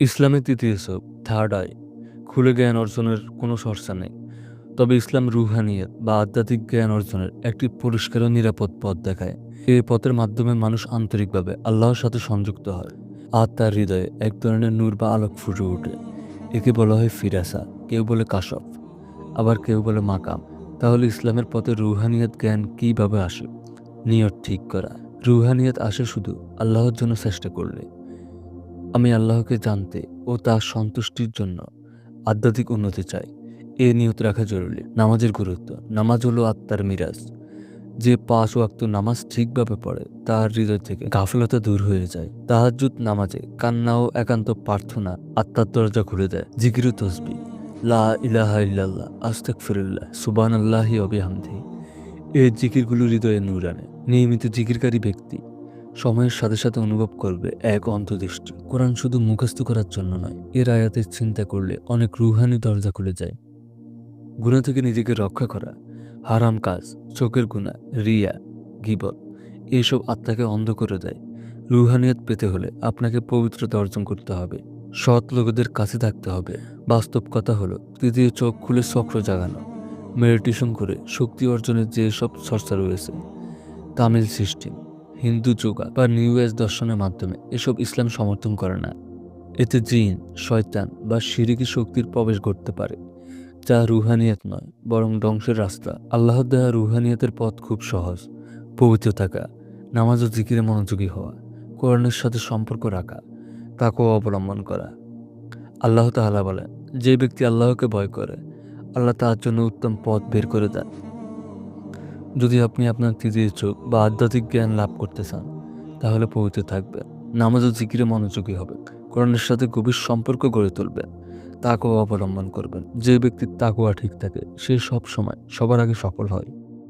ইসলামের তৃতীয় সব থার্ড আই খুলে জ্ঞান অর্জনের কোনো চর্চা নেই। তবে ইসলাম রুহানিয়ত বা আধ্যাত্মিক জ্ঞান অর্জনের একটি পরিষ্কার ও নিরাপদ পথ দেখায়। এই পথের মাধ্যমে মানুষ আন্তরিকভাবে আল্লাহর সাথে সংযুক্ত হয়। আর তার হৃদয়ে এক ধরনের নূর বা আলোক ফুটে ওঠে। একে বলা হয় ফিরাসা, কেউ বলে কাশফ, আবার কেউ বলে মাকাম। তাহলে ইসলামের পথে রুহানিয়ত জ্ঞান কীভাবে আসে? নিয়ত ঠিক করা। রুহানিয়ত আসে শুধু আল্লাহর জন্য চেষ্টা করলে। আমি আল্লাহকে জানতে ও তার সন্তুষ্টির জন্য আধ্যাত্মিক উন্নতি চাই। এ নিয়ত রাখা জরুরি। নামাজের গুরুত্ব। নামাজ হলো আত্মার মিরাজ। যে পাঁচ ওয়াক্ত নামাজ ঠিকভাবে পড়ে, তার হৃদয় থেকে গাফলতা দূর হয়ে যায়। তাহাজ্জুদ নামাজে কান্না ও একান্ত প্রার্থনা আত্মার দরজা খুলে দেয়। জিকিরু তসবি। লা ইলাহা ইল্লাল্লাহ আস্তাক ফিরুল্লাহ সুবান আল্লাহি অবিহামদি এই জিকিরগুলো হৃদয়ে নূর আনে। নিয়মিত জিকিরকারী ব্যক্তি সময়ের সাথে সাথে অনুভব করবে এক অন্তর্দৃষ্টি কোরআন শুধু মুখস্থ করার জন্য নয়, এর আয়াতের চিন্তা করলে অনেক রুহানি দরজা খুলে যায়। গুণা থেকে নিজেকে রক্ষা করা, হারাম কাজ, চোখের গুণা রিয়া, গিবত এইসব আত্মাকে অন্ধ করে দেয়। রুহানিয়াত পেতে হলে আপনাকে পবিত্রতা অর্জন করতে হবে, সৎ লোকদের কাছে থাকতে হবে। বাস্তব কথা হলো তৃতীয় চোখ খুলে চক্র জাগানো, মেডিটেশন করে শক্তি অর্জনের যে সব চর্চা রয়েছে, তামিল সিস্টেম হিন্দু যোগা বা নিউ এজ দর্শনের মাধ্যমে এসব ইসলাম সমর্থন করে না। এতে জিন, শয়তান বা সিরিকি শক্তির প্রবেশ ঘটতে পারে, যা রুহানিয়ত নয়, বরং ধ্বংসের রাস্তা। আল্লাহ দেওয়া রুহানিয়াতের পথ খুব সহজ। পবিত্র থাকা, নামাজ ও জিকিরে মনোযোগী হওয়া, কোরআনের সাথে সম্পর্ক রাখা, তাকেও অবলম্বন করা। আল্লাহ তাআলা বলেন, যে ব্যক্তি আল্লাহকে ভয় করে, আল্লাহ তার জন্য উত্তম পথ বের করে দেন। যদি আপনি আপনার তৃতীয় চোখ বা আধ্যাত্মিক জ্ঞান লাভ করতে চান, তাহলে পবিত্র থাকবে নামাজ ও জিকিরে মনোযোগী হবে কোরআনের সাথে গভীর সম্পর্ক গড়ে তুলবেন। তাকেও অবলম্বন করবেন। যে ব্যক্তির তাকুয়া ঠিক থাকে, সে সব সময় সবার আগে সফল হয়।